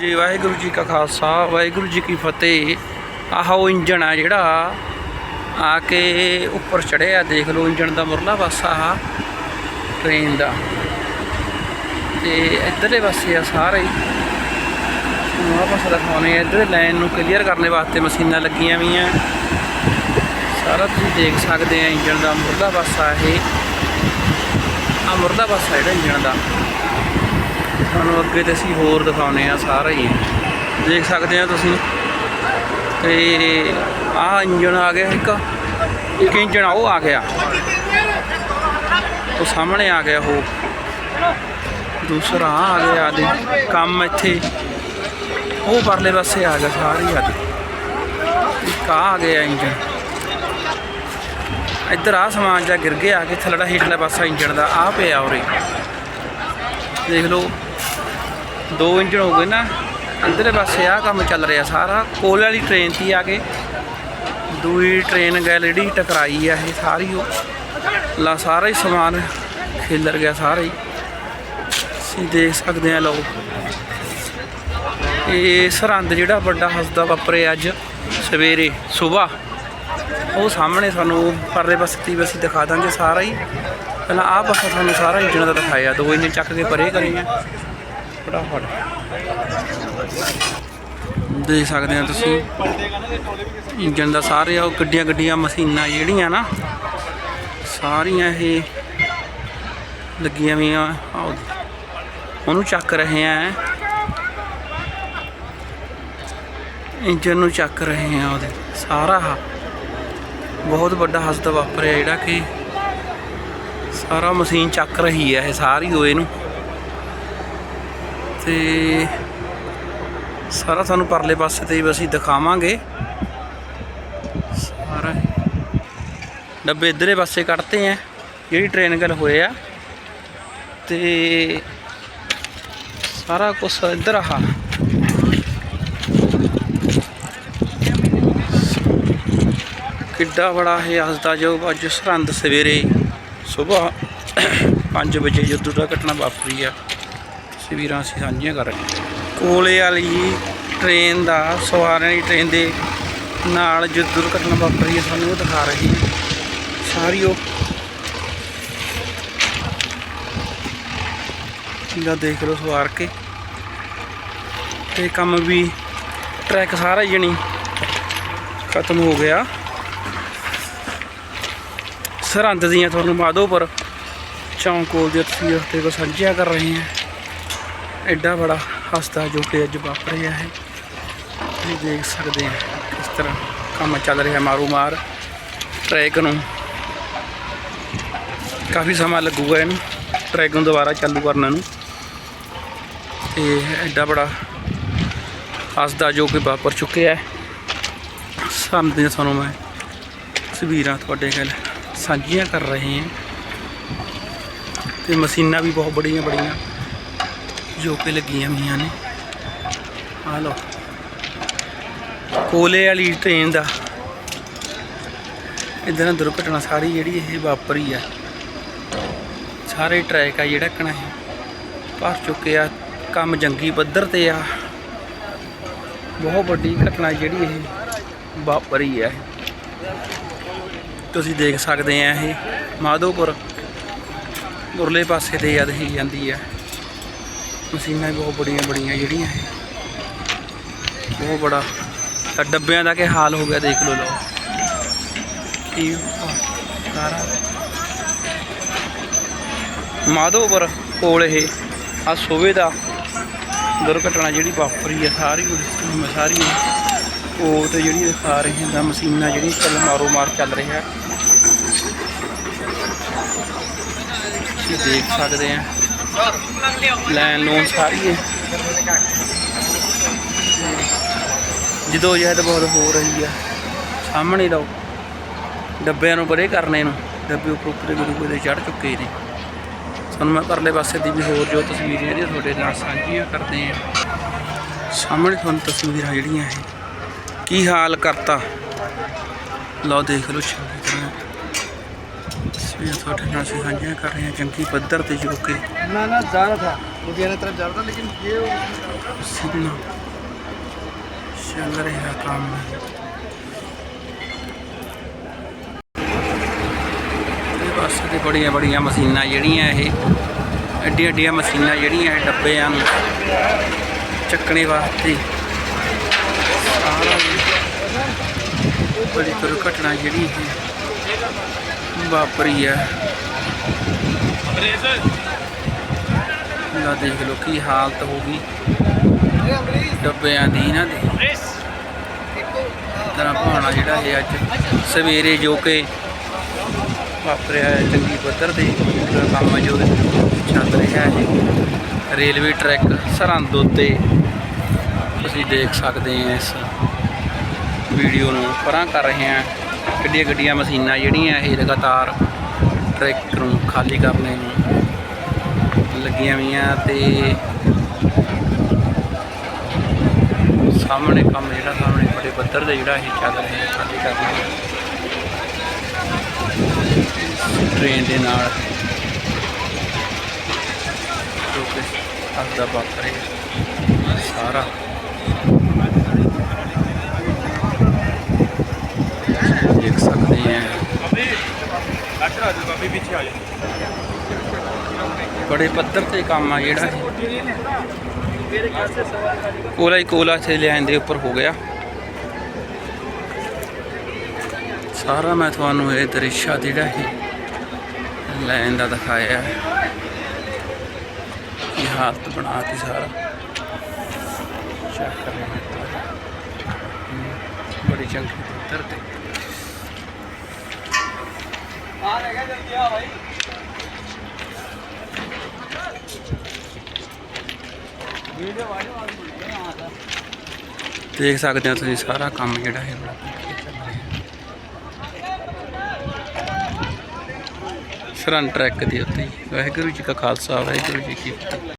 ਜੀ, ਵਾਹਿਗੁਰੂ ਜੀ ਕਾ ਖਾਲਸਾ, ਵਾਹਿਗੁਰੂ ਜੀ ਕੀ ਫਤਿਹ। ਆਹ ਉਹ ਇੰਜਣ ਆ ਜਿਹੜਾ ਆ ਕੇ ਉੱਪਰ ਚੜਿਆ ਦੇਖ ਲਓ ਇੰਜਣ ਦਾ ਮੁਰਲਾ ਪਾਸਾ ਆ ਟ੍ਰੇਨ ਦਾ। ਤੇ ਇੱਧਰਲੇ ਪਾਸੇ ਆ ਸਾਰਾ। ਹੀ ਆਹ ਪਾਸਾ ਦਿਖਾਉਣੇ ਆ ਇੱਧਰ ਲਾਈਨ ਨੂੰ ਕਲੀਅਰ ਕਰਨ ਵਾਸਤੇ ਮਸ਼ੀਨਾਂ ਲੱਗੀਆਂ ਹੋਈਆਂ ਸਾਰਾ ਤੁਸੀਂ ਦੇਖ ਸਕਦੇ ਆ ਇੰਜਣ ਦਾ ਮੁਰਲਾ ਪਾਸਾ ਇਹ। ਆ ਮੁਰਲਾ ਪਾਸਾ ਜਿਹੜਾ ਇੰਜਣ ਦਾ। ਤੁਹਾਨੂੰ ਅੱਗੇ ਤੇ ਅਸੀਂ ਹੋਰ ਦਿਖਾਉਨੇ ਆ ਸਾਰਾ ਹੀ। ਦੇਖ ਸਕਦੇ ਆ ਤੁਸੀਂ। ਤੇ ਆਹ ਇੰਜਣ ਆ ਗਿਆ ਇੱਕ। ਇੱਕ ਇੰਜਨ ਉਹ ਆ ਗਿਆ। ਉਹ ਸਾਹਮਣੇ ਆ ਗਿਆ ਉਹ। ਦੂਸਰਾ ਆਹ ਆ ਗਿਆ ਦੇ ਕੰਮ ਇੱਥੇ। ਉਹ ਪਰਲੇ ਪਾਸੇ ਆ ਗਿਆ ਸਾਰੀ ਆ ਇੱਕ ਆਹ ਆ ਗਿਆ ਇੰਜਣ। ਇੱਧਰ ਆ ਸਮਾਨ ਜਾ ਗਿਰ ਗਿਆ ਕਿ ਥੱਲੜਾ ਹੀਟਲਾ ਪਾਸਾ ਇੰਜਣ ਦਾ। ਆ ਪਿਆ ਉਰੇ। ਦੇਖ ਲਓ। ਦੋ ਇੰਜਣ ਹੋ ਗਏ ਨਾ, ਅੰਦਰਲੇ ਪਾਸੇ ਆ ਕੰਮ ਚੱਲ ਰਿਹਾ ਸਾਰਾ, ਕੋਲ ਵਾਲੀ ਟ੍ਰੇਨ ਤੇ ਆ ਕੇ। ਦੂਈ ਟ੍ਰੇਨ ਜਿਹੜੀ ਟਕਰਾਈ ਆ ਇਹ ਸਾਰੀ ਉਹ। ਲਾ ਸਾਰਾ ਹੀ ਸਮਾਨ ਖਿਲਰ ਗਿਆ ਸਾਰਾ ਹੀ। ਤੁਸੀਂ ਦੇਖ ਸਕਦੇ ਆ ਲਓ। ਇਹ ਸਰਹੰਦ ਜਿਹੜਾ ਵੱਡਾ ਹੱਸਦਾ ਵਾਪਰੇ ਅੱਜ, ਸਵੇਰੇ, ਸਵੇਰ। ਉਹ ਸਾਹਮਣੇ ਸਾਨੂੰ ਪਰਲੇ ਪਾਸੇ ਤੇ ਵੀ ਅਸੀਂ ਦਿਖਾ ਦਾਂਗੇ ਸਾਰਾ ਹੀ। ਪਹਿਲਾਂ ਆਹ ਪਾਸਾ ਤੁਹਾਨੂੰ ਸਾਰਾ ਇੰਜਣ ਦਾ ਦਿਖਾਇਆ, ਦੋ ਇੰਜਣ ਚੱਕ ਕੇ ਪਰੇ ਕਰੀਆਂ ਫਟਾਫਟ। ਦੇਖ ਸਕਦੇ ਆ ਤੁਸੀਂ ਇੰਜਨ ਦਾ ਸਾਰੇ ਉਹ ਗੱਡੀਆਂ ਗੱਡੀਆਂ ਮਸ਼ੀਨਾਂ ਜਿਹੜੀਆਂ ਨਾ, ਸਾਰੀਆਂ ਇਹ ਲੱਗੀਆਂ ਵੀਆਂ ਉਹਨੂੰ ਚੱਕ ਰਹੇ ਆ। ਇੰਜਨ ਨੂੰ ਚੱਕ ਰਹੇ ਆ ਉਹਦੇ। ਸਾਰਾ ਬਹੁਤ ਵੱਡਾ ਹਸਤ ਵਾਪਰਿਆ ਜਿਹੜਾ ਕਿ ਸਾਰਾ ਮਸ਼ੀਨ ਚੱਕ ਰਹੀ ਹੈ ਇਹ ਸਾਰੀ ਉਹ ਇਹਨੂੰ। ਤੇ ਸਾਰਾ ਤੁਹਾਨੂੰ ਪਰਲੇ ਪਾਸੇ ਤੇ ਵੀ ਅਸੀਂ ਦਿਖਾਵਾਂਗੇ। ਸਾਰਾ ਡੱਬੇ ਇਧਰਲੇ ਪਾਸੇ ਕੱਢਤੇ ਆ, ਜਿਹੜੀ ਟ੍ਰੇਨ ਗੱਲ ਹੋਏ ਆ। ਤੇ ਸਾਰਾ ਕੁਝ ਇੱਧਰ ਆ। ਕਿੱਡਾ ਬੜਾ ਇਹ ਹਸਦਾ ਜੋ ਅੱਜ ਸਰਹੰਦ ਸਵੇਰੇ ਸਵੇਰ 5 ਵਜੇ ਜੋ ਘਟਨਾ ਵਾਪਰੀ ਆ। ਤਸਵੀਰਾਂ ਅਸੀਂ ਸਾਂਝੀਆਂ ਕਰ ਰਹੇ ਹਾਂ। ਕੋਲੇ ਵਾਲੀ ਟ੍ਰੇਨ ਦਾ ਸਵਾਰਾਂ ਦੀ ਟ੍ਰੇਨ ਦੇ ਨਾਲ ਜੋ ਦੁਰਘਟਨਾ ਵਾਪਰੀ ਹੈ, ਸਾਨੂੰ ਉਹ ਦਿਖਾ ਰਹੀ ਹੈ। ਸਾਰੀ ਉਹ ਇਹਦਾ ਦੇਖ ਲਓ ਸਵਾਰ ਕੇ। ਤੇ ਕੰਮ ਵੀ ਟਰੈਕ ਸਾਰਾ ਹੀ ਜਣੀ ਖਤਮ ਹੋ ਗਿਆ। ਸਰਹੰਦ ਦੀਆਂ ਤੁਹਾਨੂੰ ਮਾਧੋਪੁਰ ਚੌਂਕ ਕੋਲ ਦੀਆਂ ਤਸਵੀਰਾਂ ਤੇ ਸਾਂਝੀਆਂ ਕਰ ਰਹੇ ਹਾਂ। ਐਡਾ ਬੜਾ ਹਸਤਾ ਜੋ ਕਿ ਅੱਜ ਵਾਪਰ ਰਿਹਾ ਹੈ। ਤੁਸੀਂ ਦੇਖ ਸਕਦੇ ਆ ਕਿਸ ਤਰ੍ਹਾਂ ਕੰਮ ਚੱਲ ਰਿਹਾ ਮਾਰੂ ਮਾਰ ਟਰੈਕ ਨੂੰ ਕਾਫੀ ਸਮਾਂ ਲੱਗੂਗਾ ਇਹਨੂੰ। ਟਰੈਕ ਨੂੰ ਦੁਬਾਰਾ ਚਾਲੂ ਕਰਨ ਨੂੰ। ਤੇ ਐਡਾ ਬੜਾ ਹਸਦਾ ਜੋ ਕਿ ਵਾਪਰ ਚੁੱਕਿਆ ਹੈ। ਸਾਹਮਣੇ ਤੁਹਾਨੂੰ ਮੈਂ ਤਸਵੀਰਾਂ ਤੁਹਾਡੇ ਨਾਲ ਸਾਂਝੀਆਂ ਕਰ ਰਹੇ ਹਾਂ। ਤੇ ਮਸ਼ੀਨਾਂ ਵੀ ਬਹੁਤ ਬੜੀਆਂ ਬੜੀਆਂ ਜੋ ਕਿ ਲੱਗੀਆਂ ਹੋਈਆਂ ਨੇ। ਆ ਲਓ। ਕੋਲੇ ਵਾਲੀ ਟ੍ਰੇਨ ਦਾ। ਇਦਾਂ ਦੁਰਘਟਨਾ ਸਾਰੀ ਜਿਹੜੀ ਇਹ ਵਾਪਰੀ ਆ। ਸਾਰੇ ਟਰੈਕ ਆ ਜਿਹੜਾ ਕਣਾ ਹੈ ਭਰ ਚੁੱਕੇ ਆ। ਕੰਮ ਜੰਗੀ ਪੱਧਰ ਤੇ ਆ। ਬਹੁਤ ਵੱਡੀ ਘਟਨਾ ਜਿਹੜੀ ਇਹ ਵਾਪਰੀ ਆ। ਤੁਸੀਂ ਦੇਖ ਸਕਦੇ ਆ ਇਹ। ਮਾਧੋਪੁਰ। ਉਰਲੇ ਪਾਸੇ ਤੇ ਜਦ ਹੀ ਜਾਂਦੀ ਆ। ਮਸ਼ੀਨਾਂ ਵੀ ਬਹੁਤ ਬੜੀਆਂ ਬੜੀਆਂ ਜਿਹੜੀਆਂ ਇਹ। ਬਹੁਤ ਬੜਾ। ਤਾਂ ਡੱਬਿਆਂ ਦਾ ਕੀ ਹਾਲ ਹੋ ਗਿਆ ਦੇਖ ਲਓ ਲਓ। ਕੀ ਸਾਰਾ ਮਾਧੋਪੁਰ ਕੋਲ ਇਹ ਆ ਸੋਵੇ ਦਾ ਦੁਰਘਟਨਾ ਜਿਹੜੀ ਵਾਪਰੀ ਆ, ਸਾਰੀ ਉਹ ਸਾਰੀ ਉਹ। ਤੇ ਜਿਹੜੀ ਦਿਖਾ ਰਹੇ ਹਾਂ ਮਸ਼ੀਨਾਂ ਜਿਹੜੀਆਂ ਚੱਲ ਮਾਰੋ ਮਾਰ ਚੱਲ ਰਿਹਾ ਤੁਸੀਂ ਦੇਖ ਸਕਦੇ ਆ। ਲੈਣ ਲੋਨ ਸਾਰੀ ਹੈ ਜਦੋਂ ਜਹਿਦ ਬਹੁਤ ਹੋ ਰਹੀ ਆ। ਸਾਹਮਣੇ ਲਓ ਡੱਬਿਆਂ ਨੂੰ ਬੜੇ ਕਰਨੇ ਨੂੰ। ਡੱਬੇ ਉੱਪਰ ਉੱਪਰ ਗੁਰੂ ਦੇ ਚੜ ਚੁੱਕੇ ਨੇ। ਸਾਨੂੰ ਮੈਂ ਪਰਲੇ ਪਾਸੇ ਦੀ ਵੀ ਹੋਰ ਜੋ ਤਸਵੀਰਾਂ ਜਿਹੜੀਆਂ ਤੁਹਾਡੇ ਨਾਲ ਸਾਂਝੀਆਂ ਕਰਦੇ ਆ ਸਾਹਮਣੇ ਤੁਹਾਨੂੰ ਤਸਵੀਰਾਂ ਜਿਹੜੀਆਂ ਹੈ ਕੀ ਹਾਲ ਕਰਤਾ? ਲਓ ਦੇਖ ਲਓ ਤਸਵੀਰਾਂ ਤੁਹਾਡੇ ਨਾਲ ਸਾਂਝੀਆਂ ਕਰ ਰਹੇ ਹਾਂ ਜੰਗੀ ਪੱਧਰ ਤੇ ਜੋ ਕਿ ਨਾ ਨਾ ਜਾ ਰਹਾ ਥਾ। ਲੁਧਿਆਣਾ ਤਰਫ ਜਾ ਲੇਕਿਨ ਇਹ ਸਿੱਧਾ ਚੱਲ ਰਿਹਾ ਕੰਮ। ਇਹ ਬੱਸ ਦੇ ਬੜੀਆਂ ਬੜੀਆਂ ਮਸ਼ੀਨਾਂ ਜਿਹੜੀਆਂ ਇਹ ਐਡੀ ਐਡੀਆਂ ਮਸ਼ੀਨਾਂ ਜਿਹੜੀਆਂ ਇਹ ਡੱਬੇ ਹਨ ਚੱਕਣੇ ਵਾਸਤੇ। ਸਾਰਾ ਬੜੀ ਦੁਰਘਟਨਾ ਜਿਹੜੀ ਹੈ ਵਾਪਰੀ ਹੈ ਲਾ ਦੇਖ ਲਓ ਕੀ ਹਾਲਤ ਹੋ ਗਈ। ਡੱਬਿਆਂ ਦੀ ਇਹਨਾਂ ਦੀ ਤਰ੍ਹਾਂ ਭਾਣਾ ਜਿਹੜਾ ਇਹ ਅੱਜ ਸਵੇਰੇ ਜੋ ਕਿ ਵਾਪਰਿਆ ਹੈ ਚੰਗੀ ਪੱਧਰ ਦੇ ਪੂਰਾ ਕੰਮ ਜੋ ਚੱਲ ਰਿਹਾ ਹੈ। ਰੇਲਵੇ ਟਰੈਕ ਸਰਹੰਦ ਉੱਤੇ। ਤੁਸੀਂ ਦੇਖ ਸਕਦੇ ਆ ਇਸ ਵੀਡੀਓ ਨੂੰ ਪਰਾਂ ਕਰ ਰਹੇ ਹਾਂ ਗੱਡੀਆਂ ਗੱਡੀਆਂ ਮਸ਼ੀਨਾਂ ਜਿਹੜੀਆਂ ਇਹ ਲਗਾਤਾਰ ਟਰੈਕਟਰ ਨੂੰ ਖਾਲੀ ਕਰਨੇ ਨੂੰ ਲੱਗੀਆਂ ਹੋਈਆਂ ਤੇ ਸਾਹਮਣੇ ਕੰਮ ਜਿਹੜਾ, ਸਾਹਮਣੇ ਬੜੇ ਪੱਧਰ ਦਾ ਜਿਹੜਾ ਇਹ ਚੱਲ ਰਿਹਾ ਖਾਲੀ ਕਰ ਰਿਹਾ ਟ੍ਰੇਨ ਦੇ ਨਾਲ ਜੋ ਕਿ ਅੱਜ ਦਾ ਵਾਪਰੇ ਸਾਰਾ ਦੇਖ ਬੜੇ ਪੱਧਰ ਤੇ ਕੰਮ ਆ ਜਿਹੜਾ ਕੋਲਾ ਹੀ ਕੋਲਾ ਸੇ ਲੈਣ ਦੇ ਉੱਪਰ ਹੋ ਗਿਆ। ਸਾਰਾ ਮੈਂ ਤੁਹਾਨੂੰ ਇਹ ਦ੍ਰਿਸ਼ ਜਿਹੜਾ ਹੈ ਲੈਣ ਦਾ ਦਿਖਾਇਆ ਹੈ। ਇਹ ਹਾਲਤ ਬਣਾਤੀ ਸਾਰਾ। ਚੈੱਕ ਕਰਨਾ ਬੜੀ ਚੰਗੀ ਪੱਧਰ ਦੇਖ ਸਕਦੇ ਹੋ ਤੁਸੀਂ ਸਾਰਾ ਕੰਮ ਜਿਹੜਾ ਹੈ ਬੜਾ ਵਧੀਆ ਟਰੈਕ ਦੇ ਉੱਤੇ। ਵਾਹਿਗੁਰੂ ਜੀ ਕਾ ਖਾਲਸਾ, ਵਾਹਿਗੁਰੂ ਜੀ ਕੀ ਫਤਿਹ।